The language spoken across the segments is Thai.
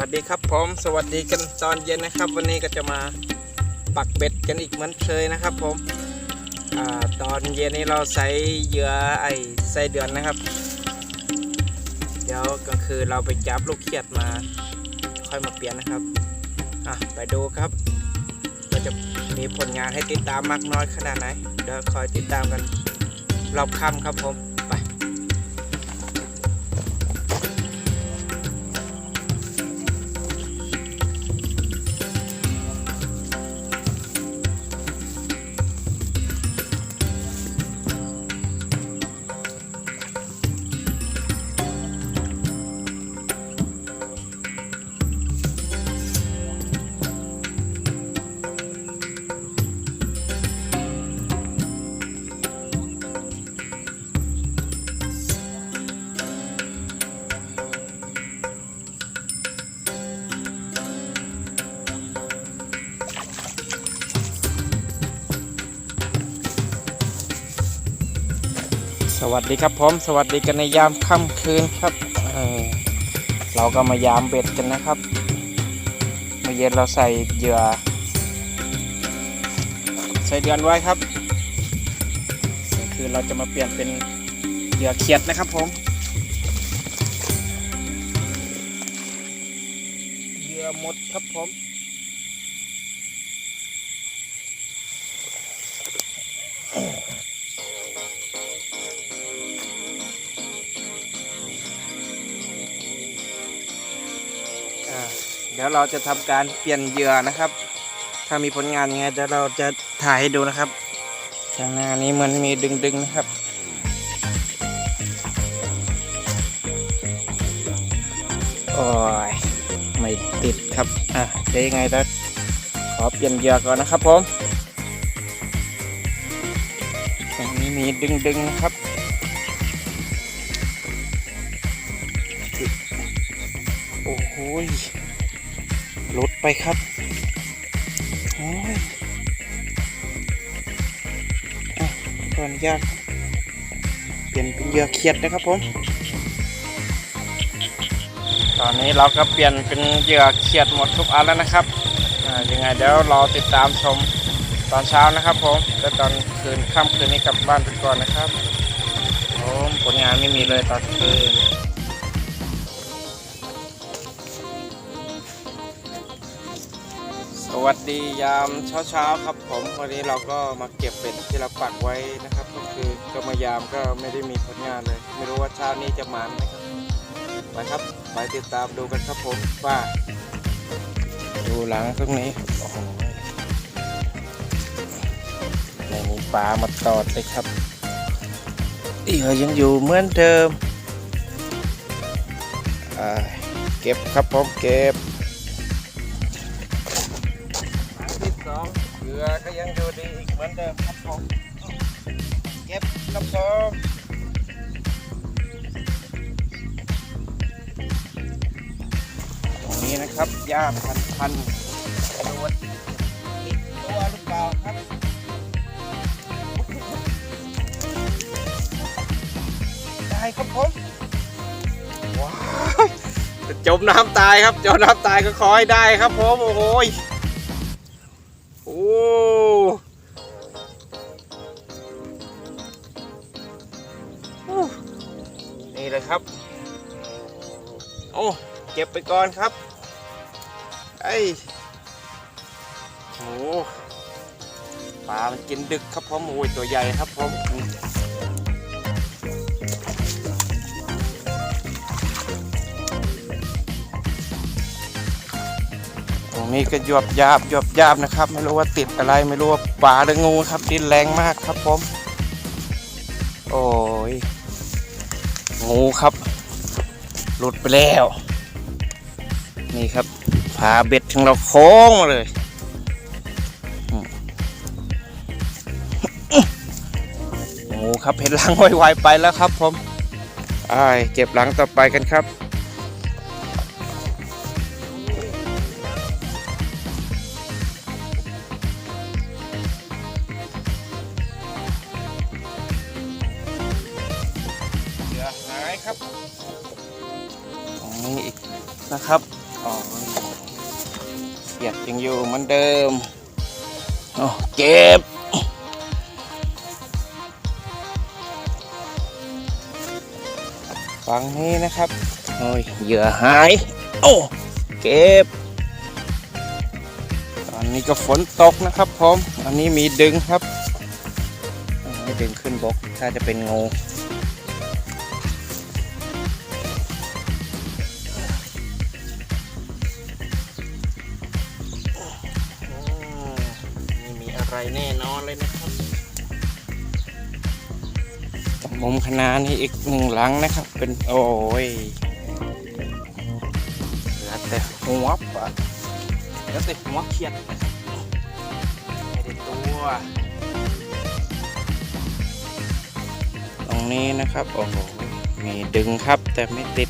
วัสดีครับผมสวัสดีกันตอนเย็นนะครับ วันนี้ก็จะมาปักเบ็ดกันอีกเหมือนเคยนะครับผมอตอนเย็นนี้เราใส่เหยื่อไอ้ไส้เดือนนะครับ เดี๋ยวกลางคืนเราไปจับลูกเขียดมาค่อยมาเปลี่ยนนะครับอะไปดูครับเราจะมีผลงานให้ติดตามมากน้อยขนาดไหนเดี๋ยวคอยติดตามกันรอบค่ำครับผม สวัสดีครับผมสวัสดีกันในยามค่ำคืนครับเเราก็มายามเบ็ดกันนะครับเมื่อเย็นเราใส่เหยื่อ ใส่เดือนไว้ครับคือเราจะมาเปลี่ยนเป็นเหยื่อเขียดนะครับผมเหยื่อหมดครับผม ดี๋ยวเราจะทำการเปลี่ยนเหยื่อนะครับ ถ้ามีผลงานยังไงเดี๋ยวเราจะถ่ายให้ดูนะครับข้างหน้านี้มันมีดึงๆนะครับโอ้ยไม่ติดครับอะเดี๋ยวยังไงแล้วขอเปลี่ยนเหยื่อก่อนนะครับผมตรงนี้มีดึงๆนะครับโอ้โหย ไปครับโอ้ยอะขออนุญาตเปลี่ยนเป็นเหยื่อเขียดนะครับผม ตอนนี้เราก็เปลี่ยนเป็นเหยื่อเขียดหมดทุกอันแล้วนะครับยังไงเดี๋ยวรอติดตามชมตอนเช้านะครับผมแล้วตอนคืนค่ำคืนนี้กลับบ้านไปก่อนนะครับผมผลงานไม่มีเลยตอนคืน วัสดียามเช้าๆครับผมวันนี้เราก็มาเก็บเป็ดที่เราปักไว้นะครับ ก็คือก็มายามก็ไม่ได้มีผลงานเลย ไม่รู้ว่าเช้านี้จะหมันไหมครับไปครับไปติดตามดูกันครับผมว่าดูหลังตรงนี้โอ้โหในมีปลามาตอดเลยครับเหยื่อยังอยู่เหมือนเดิมอ่าเก็บครับผมเก็บ อก็ยังอยู่ดีอีกเหมือนเดิมครับผมเก็บครับผมตรงนี้นะครับหญ้าพันพันๆดูว่าติดตัวหรือเปล่าครับได้ครับผมว้าวจะจมน้ำตายครับจมน้ำตายก็ขอให้ได้ครับผมโอ้โห เก็บไปก่อนครับ ไอ้โอ้ปลามันกินดึกครับผมโอ้ยตัวใหญ่ครับผมตรงนี้ก็ยวบยาบยวบยาบนะครับ ไม่รู้ว่าติดอะไรไม่รู้ว่าปลาหรืองูครับดินแรงมากครับผม โอ้ยงูครับ หลุดไปแล้ว นี่ครับพาเบ็ดของเราโค้งมาเลยอืมงูครับเห็นหลังไวๆไปแล้วครับผมอ้าเก็บหลังต่อไปกันครับเหลือหายครับตรงนี้อีกนะครับ เสียดยังอยู่เหมือนเดิมโอ้เก็บฝั่งนี้นะครับโอ้ยเหยื่อหาย โอ้ เก็บ ตอนนี้ก็ฝนตกนะครับผม อันนี้มีดึงครับ ไม่ดึงขึ้นบก ถ้าจะเป็นงู นี่มีอะไรแน่นอนเลยนะครับมุมคณะนี้อีกหนึ่งหลังนะครับ เป็นโอ้ยเหลือแต่หัวปะเหลือแต่หัวเขียดนะครับไม่ได้ตัวตรงนี้นะครับโอ้โหมีดึงครับแต่ไม่ติด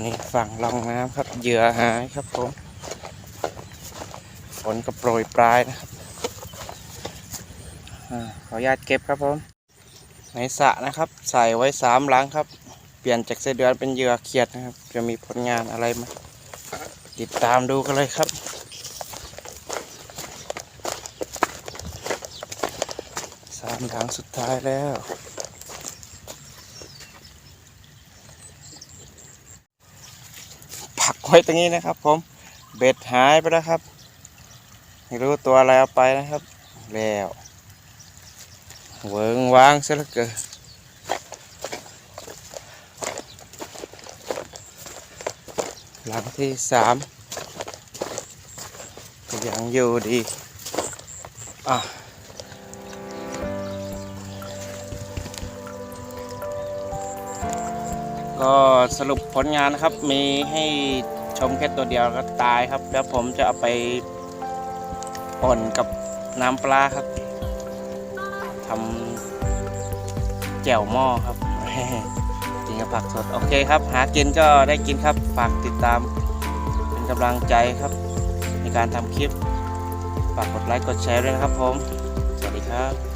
นี่ฝั่งลองน้ำครับเหยื่อหายครับผมฝนก็โปรยปลายนะครับขออนุญาตเก็บครับผมในสระนะครับ ใส่ไว้สามหลังครับ เปลี่ยนจากไส้เดือนเป็นเหยื่อเขียดนะครับ จะมีผลงานอะไรมาติดตามดูกันเลยครับสามหลังสุดท้ายแล้ว ผัก ไว้ตรงนี้นะครับ ผมเบ็ดหายไปแล้วครับไม่รู้ตัวอะไรเอาไปนะครับ แล้วเวิงวางซะเหลือเกินหลังที่สามยังอยู่ดีอะก็สรุปผลงานนะครับ มีให้ มแค่ตัวเดียวก็ตายครับ แล้วผมจะเอาไปป่นกับน้ำปลาครับทำแจ่วหม้อครับกินกับผักสด โอเคครับ หากินก็ได้กินครับ ฝากติดตาม เป็นกำลังใจครับ ในการทำคลิป ฝากกดไลค์กดแชร์ด้วยนะครับผม สวัสดีครับ